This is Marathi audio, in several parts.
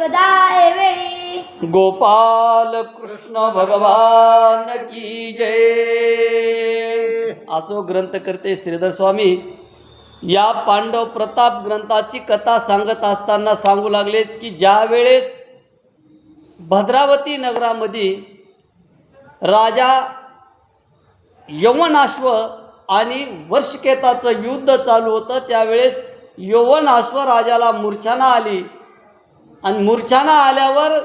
एकदा वेळी गोपाल कृष्ण भगवान की जय। असो ग्रंथकर्ते श्रीधर स्वामी या पांडव प्रताप ग्रंथाची कथा सांगत असताना सांगू लागलेत की ज्या वेळेस भद्रावती नगरामध्ये राजा यवनाश्व आणि वर्षकेताचं युद्ध चालू होतं त्यावेळेस यवनाश्व राजाला मूर्छना आली. आणि मूर्छाना आल्यावर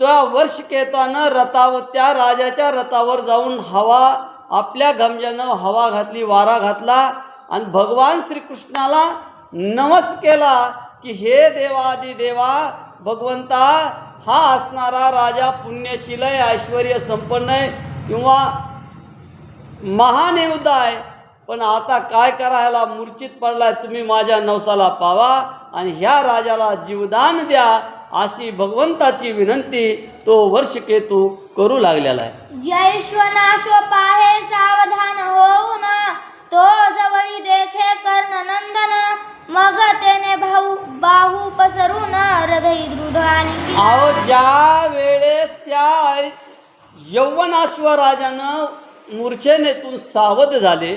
त्या वर्षकेतानं रथावर त्या राजाच्या रथावर जाऊन हवा आपल्या गमजानं हवा घातली वारा घातला आणि भगवान श्रीकृष्णाला नमस केला की हे देवादी देवा भगवंता हा असणारा राजा पुण्यशील आहे ऐश्वर संपन्न आहे किंवा महान योद्धा आहे. पण आता काय करायला मूर्छित पडलाय तुम्ही माझ्या नवसाला पावा आणि ह्या राजाला जीवदान द्या अशी भगवंताची विनंती तो वर्षकेतू करू लागलेला आहे. पाहे सावधान होऊन तो जवळी देखे कर्ण नंदन मग त्याने भाऊ बाहू पसरून हृदय दृढ आणि अहो ज्या वेळेस त्या यौवनाश्व राजानं मूर्छेनेतून सावध झाले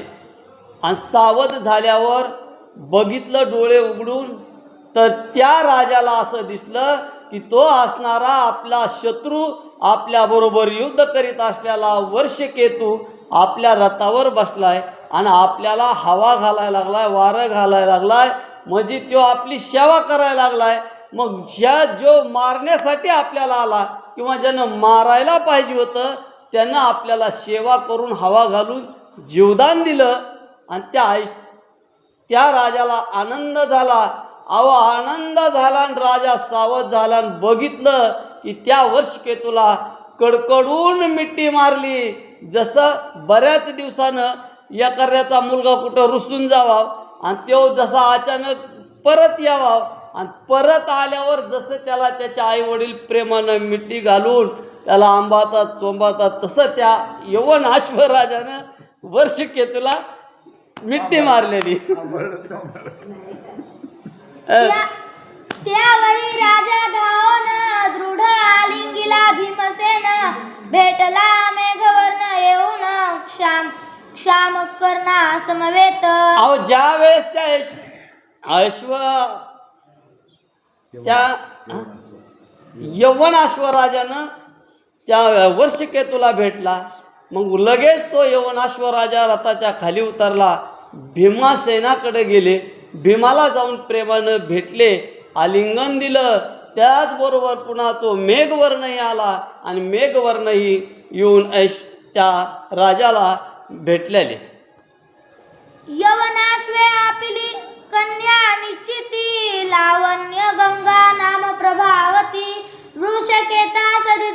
आणि सावध झाल्यावर बघितलं डोळे उघडून तर त्या राजाला असं दिसलं की तो असणारा आपला शत्रू आपल्याबरोबर युद्ध करीत असलेला वर्षकेतू आपल्या रथावर बसलाय आणि आपल्याला हवा घालायला लागलाय वारं घालायला लागलाय. म्हणजे तो आपली सेवा करायला लागलाय. मग ज्या जो मारण्यासाठी आपल्याला आला किंवा ज्यानं मारायला पाहिजे होतं त्यानं आपल्याला सेवा करून हवा घालून जीवदान दिलं. आणि त्या आयुष त्या राजाला आनंद झाला. अहो आनंद झाला आणि राजा सावध झाला आणि बघितलं की त्या वर्षकेतूला कडकडून मिट्टी मारली. जसं बऱ्याच दिवसानं एखाद्याचा मुलगा कुठं रुसून जावा आणि तो जसा अचानक परत यावा आणि परत आल्यावर जसं त्याला त्याच्या आई वडील प्रेमानं मिट्टी घालून त्याला आंबातात चोंबातात तसं त्या यवन अश्वराजानं वर्षकेतूला मिट्टी मारलेली. त्या- त्यावरी राजा धावून दृढ आलिंगीला भीमसेन भेटला मेघवर्ण येऊन क्षाम क्षाम करना समवेत. अहो ज्या वेळेस त्या अश्व त्या यवन अश्वराजानं त्या वर्षकेतूला भेटला. मग लगेच तो यवन अश्वराजा रथाच्या खाली उतरला. भीमासेनाकडे गेले. भीमाला जाऊन प्रेमानं भेटले. आलिंगन दिलं. त्याचबरोबर पुन्हा तो मेघवर्णही आला आणि मेघवर्णही येऊन ऐश त्या राजाला भेटलेले. यवनाश्वे आपली कन्या निश्चिती. लावण्य गंगा नाम प्रभावती. वृषकेता सदी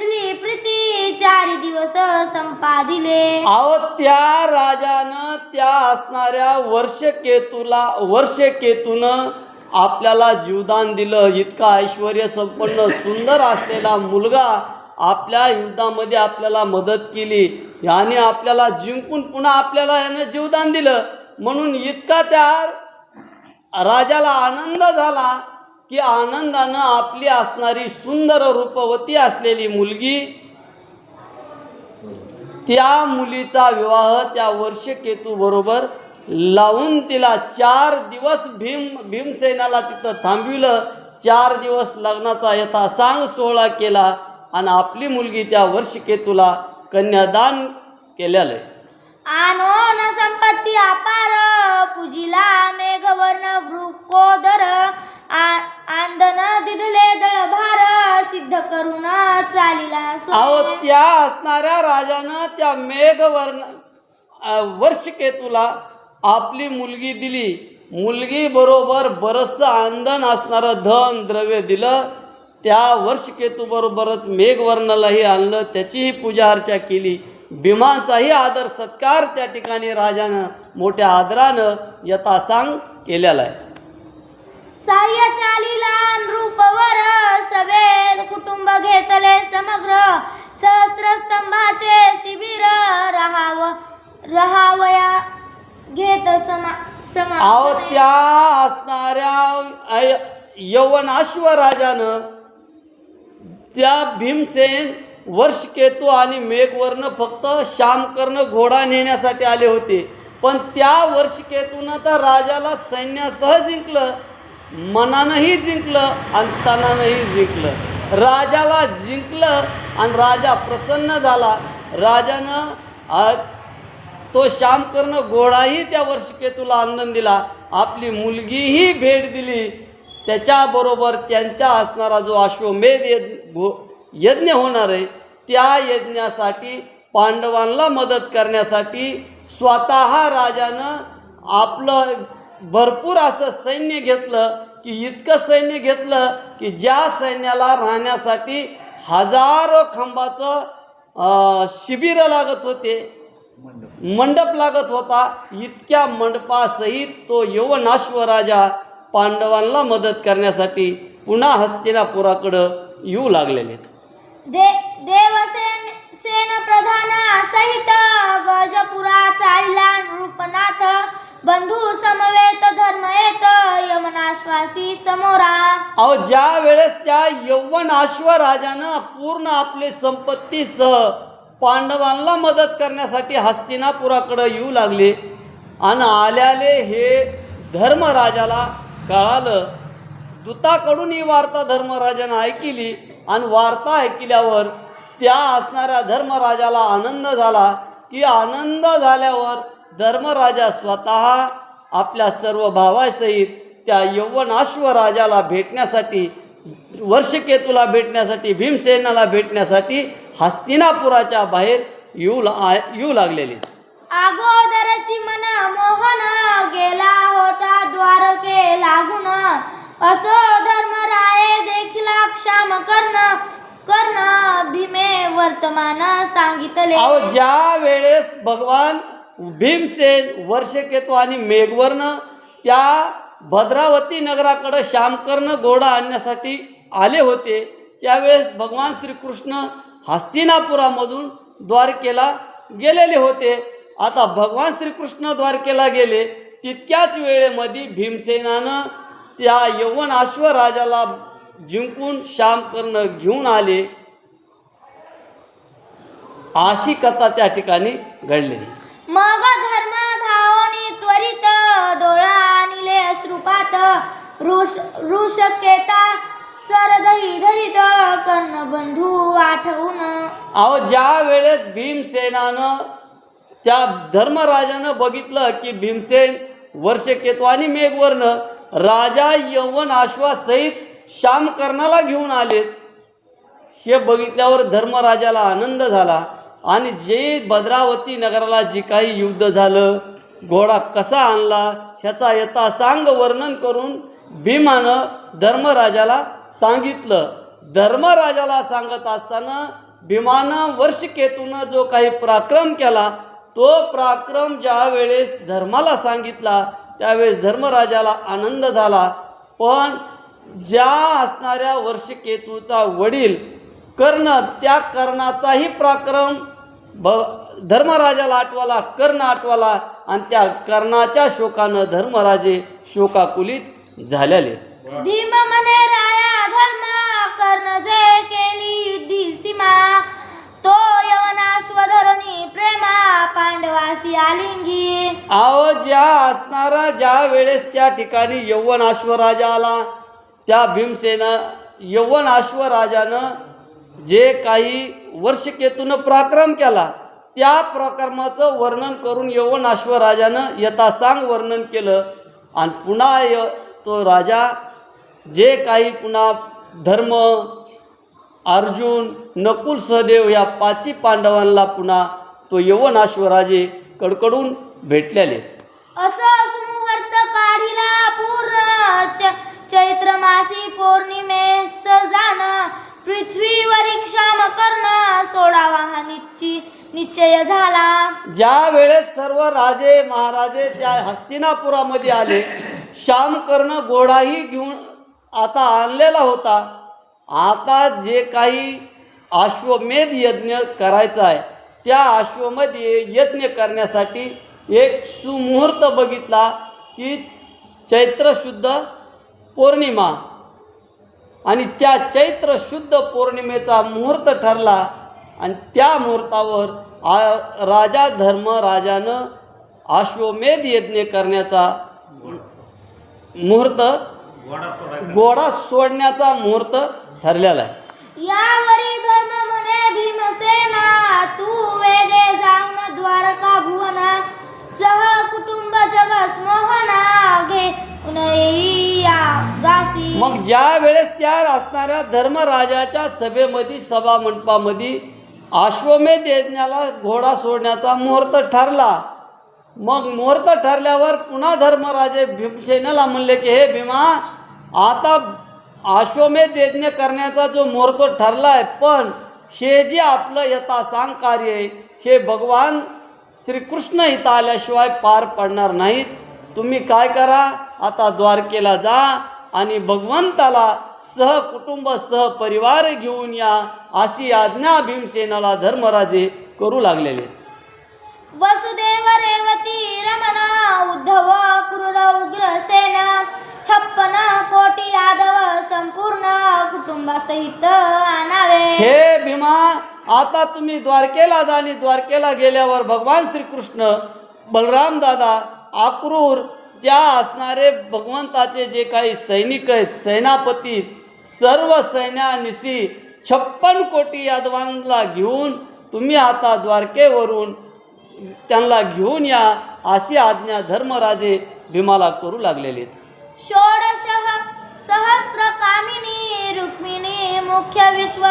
संपादिले अहो त्या राजानं त्या असणाऱ्या वर्षकेतूला वर्षकेतूनं आपल्याला जीवदान दिलं. इतका ऐश्वर संपन्न सुंदर असलेला मुलगा आपल्या युद्धामध्ये आपल्याला मदत केली. याने आपल्याला जिंकून पुन्हा आपल्याला यानं जीवदान दिलं. म्हणून इतका त्या राजाला आनंद झाला की आनंदानं आपली असणारी सुंदर रूपवती असलेली मुलगी त्या मुलीचा विवाह त्या वर्षकेतू बरोबर लावून तिला चार दिवस भीम भीमसेनाला तिथं थांबविलं. चार दिवस लग्नाचा यथा सांग सोहळा केला आणि आपली मुलगी त्या वर्षकेतूला कन्यादान केलेलं आहे. त्या असणाऱ्या राजानं त्या मेघवर्ण वर्षकेतूला आपली मुलगी दिली. मुलगी बरोबर बरंचसं आंदन असणारं धन द्रव्य दिलं. त्या वर्षकेतूबरोबरच मेघवर्णालाही आणलं. त्याचीही पूजा अर्चा केली. भीमांचाही आदर सत्कार त्या ठिकाणी राजानं मोठ्या आदरानं यथासांग केलेला आहे. साह्य चालिला नृपवर सवेद कुटुंब घेतले समग्र. सहस्त्र स्तंभाचे शिबिर राहाव राहावया घेत समा अहो त्या असणाऱ्या आय- यवन अश्वराजानं त्या भीमसेन वर्षकेतू आणि मेघवर्ण फक्त श्यामकर्ण घोडा नेण्यासाठी आले होते. पण त्या वर्षकेतूनं तर राजाला सैन्यासह जिंकलं मनानंही जिंकलं आणि तनानंही जिंकलं. राजाला जिंकलं आणि राजा प्रसन्न झाला. राजानं तो श्यामकर्ण घोडाही त्या वर्षकेतूला आनंद दिला. आपली मुलगीही भेट दिली. त्याच्याबरोबर त्यांचा असणारा जो अश्वमेध यज्ञ यज्ञ होणार आहे त्या यज्ञासाठी पांडवांना मदत करण्यासाठी स्वतः राजानं आपलं भरपूर असं सैन्य घेतलं. की इतकं सैन्य घेतलं की ज्या सैन्याला राहण्यासाठी हजारो खांबाचं शिबिरं लागत होते. मंडप लागत होता. इतक्या मंडपासहित तो यवनाश्व राजा पांडवांना मदत करण्यासाठी पुन्हा हस्तिनापुराकडं येऊ लागलेले दे देवसेन सेन प्रधान सहित गजपुरा चालिला नृपनाथ बंधू समवेत धर्म येत यमनाश्वासी समोरा. अहो ज्या वेळेस त्या यौवन राजानं पूर्ण आपली संपत्तीसह पांडवांना मदत करण्यासाठी हस्तिनापुराकडं येऊ लागले आणि आल्याले हे धर्मराजाला कळालं. दूताकडून ही वार्ता धर्मराजानं ऐकिली आणि वार्ता ऐकल्यावर त्या असणाऱ्या धर्मराजाला आनंद झाला. की आनंद झाल्यावर धर्मराजा स्वतः आपल्या सर्व भावासहित त्या यौवन अश्वराजाला भेटण्यासाठी वर्षकेतूला भेटण्यासाठी भीमसेनाला भेटण्यासाठी हस्तिनापुराच्या बाहेर येऊ ला येऊ लागलेले. अगोदरची मन मोहन गेला होता द्वारके लागून. असो धर्मराये देखिला क्षाम कर्ण कर्ण भीमे वर्तमान सांगितले. अहो ज्या वेळेस भगवान भीमसेन वर्षकेतू आणि मेघवर्ण त्या भद्रावती नगराकडं श्यामकर्ण घोडा आणण्यासाठी आले होते. त्यावेळेस भगवान श्रीकृष्ण हस्तिनापुरामधून द्वारकेला गेलेले होते. आता भगवान श्रीकृष्ण द्वारकेला गेले तितक्याच वेळेमध्ये भीमसेनानं त्या यवन अश्वराजाला जिंकून श्यामकर्ण घेऊन आले. अशी कथा त्या ठिकाणी घडलेली. मग धर्म धावनी त्वरित डोळा आणिले अश्रुपात ऋष ऋषकेता सरदही धरित कर्ण बंधू आठवून. अहो ज्या वेळेस भीमसेनानं त्या धर्मराजानं बघितलं की भीमसेन वर्षकेतू आणि मेघवर्ण राजा यवन आश्वासहित श्यामकर्णाला घेऊन आलेत हे बघितल्यावर धर्मराजाला आनंद झाला. आणि जे भद्रावती नगराला जे काही युद्ध झालं घोडा कसा आणला ह्याचा यथा सांग वर्णन करून भीमानं धर्मराजाला सांगितलं. धर्मराजाला सांगत असताना भीमानं वर्षकेतूनं जो काही पराक्रम केला तो पराक्रम ज्या वेळेस धर्माला सांगितला त्यावेळेस धर्मराजाला आनंद झाला. पण ज्या असणाऱ्या वर्षकेतूचा वडील कर्ण त्या कर्णाचाही पराक्रम भ धर्मराजाला आठवाला कर्ण आठवाला आणि त्या कर्णाच्या शोकानं धर्मराजे शोकाकुलित झालेले. भीम म्हणे राया धर्म कर्ण जे केली युद्धी सीमा. तो यवनाश्वधरणी प्रेमा पांडवासी आलिंगी. आहो ज्या असणारा ज्या वेळेस त्या ठिकाणी यौवन अश्वराजा आला त्या भीमसेना यौवन अश्वराजानं जे काही वर्षकेतून पराक्रम केला त्या पराक्रमाचं वर्णन करून यवनाश्वर राजानं यथा यथासांग वर्णन केलं. आणि पुन्हा य तो राजा जे काही पुन्हा धर्म अर्जुन नकुल सहदेव या पाची पांडवांना पुन्हा तो यवनाश्वराजे कडकडून भेटलेले असो सुमुहूर्त काढिला पूर्ण च- चैत्र मासी पौर्णिमेस जाण पृथ्वीवरील क्षाम कर्ण सोडावा हा निश्चि निश्चय झाला. ज्या वेळेस सर्व राजे महाराजे त्या हस्तिनापुरामध्ये आले श्यामकर्ण घोडाही घेऊन आता आणलेला होता. आता जे काही अश्वमेध यज्ञ करायचा आहे त्या अश्वमध्ये यज्ञ करण्यासाठी एक सुमुहूर्त बघितला की चैत्र शुद्ध पौर्णिमा. आणि त्या चैत्र शुद्ध पौर्णिमेचा मुहूर्त ठरला आणि त्या मुहूर्तावर आ राजा धर्म राजानं अश्वमेध यज्ञ करण्याचा मुहूर्त गोडा सोडण्याचा मुहूर्त ठरलेला आहे. यावरी धर्म म्हणे भीमसेना तू वेगे जाऊन द्वारका भुवना सह कुटुंब जगस मोहना मग ज्या वेळेस त्या असणाऱ्या धर्मराजाच्या सभेमध्ये सभा मंडपामध्ये अश्वमेध यज्ञाला घोडा सोडण्याचा मुहूर्त ठरला मग मुहूर्त ठरल्यावर पुन्हा धर्मराजे भीमसेनाला म्हणले की हे भीमा आता अश्वमेध यज्ञ करण्याचा जो मुहूर्त ठरला आहे पण हे जे आपलं यथासांग कार्य आहे हे भगवान श्रीकृष्ण इथं आल्याशिवाय पार पडणार नाहीत. तुम्ही काय करा आता द्वारकेला जा आणि भगवंताला सह कुटुंब सह परिवार घेऊन या अशी आज्ञा भीमसेनाला धर्मराजे करू लागलेले. वसुदेव रेवती रमण उद्धव क्रूर उग्रसेन छप्पन कोटी यादव संपूर्ण कुटुंबासहित आणावे. हे भीमा आता तुम्ही द्वारकेला झाली द्वारकेला गेल्यावर भगवान श्रीकृष्ण बलराम दादा आक्रूर त्या असणारे भगवंताचे जे काही सैनिक आहेत सेनापती सर्व सैन्यानिशी छप्पन कोटी यादवांना घेऊन तुम्ही आता द्वारकेवरून त्यांना घेऊन या अशी आज्ञा धर्मराजे भीमाला करू लागलेले आहेत. षोडश सहस्र कामिनी रुक्मिणी मुख्य विश्व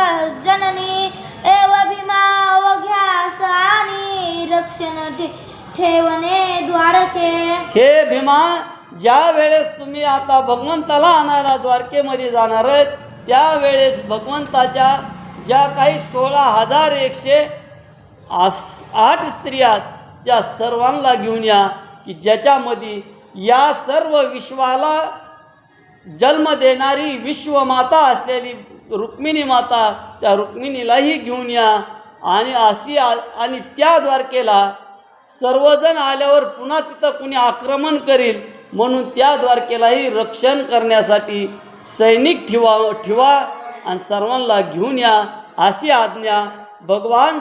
जननी एव भीमा अवघ्यास आणि रक्षण ठे- ठेवणे द्वारके. हे भीमा ज्या वेळेस तुम्ही आता भगवंताला आणायला द्वारकेमध्ये जाणार आहेत त्यावेळेस भगवंताच्या ज्या काही सोळा हजार एकशे आस आठ स्त्रिया त्या सर्वांना घेऊन या की ज्याच्यामध्ये या सर्व विश्वाला जन्म देणारी विश्वमाता असलेली रुक्मिणी माता त्या रुक्मिणीलाही घेऊन या. आणि अशी आणि त्या द्वारकेला सर्वजण आल्यावर पुन्हा तिथं कुणी आक्रमण करील म्हणून त्या द्वारकेलाही रक्षण करण्यासाठी सैनिक ठेवा ठेवा आणि सर्वांना घेऊन या अशी आज्ञा भगवान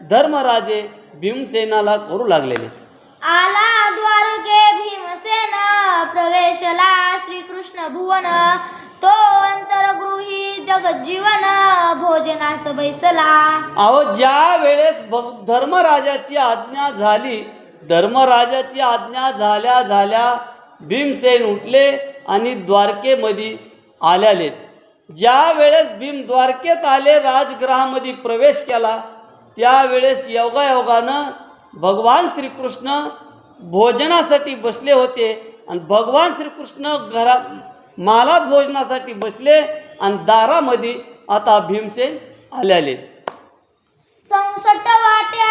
धर्मराजे भीमसेनाला करू लागलेले. आला द्वारके भीमसेना प्रवेशला श्रीकृष्ण भुवन तो अंतरगृही जगज्जीवन भोजनास बैसला. अहो ज्या वेळेस भग धर्मराजाची आज्ञा झाली धर्मराजाची आज्ञा झाल्या झाल्या भीमसेन उठले आणि द्वारकेमध्ये आल्याले. ज्या वेळेस भीम द्वारकेत आले राजगृहामध्ये प्रवेश केला त्यावेळेस योगायोगानं भगवान श्रीकृष्ण भोजनासाठी बसले होते आणि भगवान श्रीकृष्ण घरा मालात भोजनासाठी बसले आणि दारामध्ये आता भीमसेन आल्याले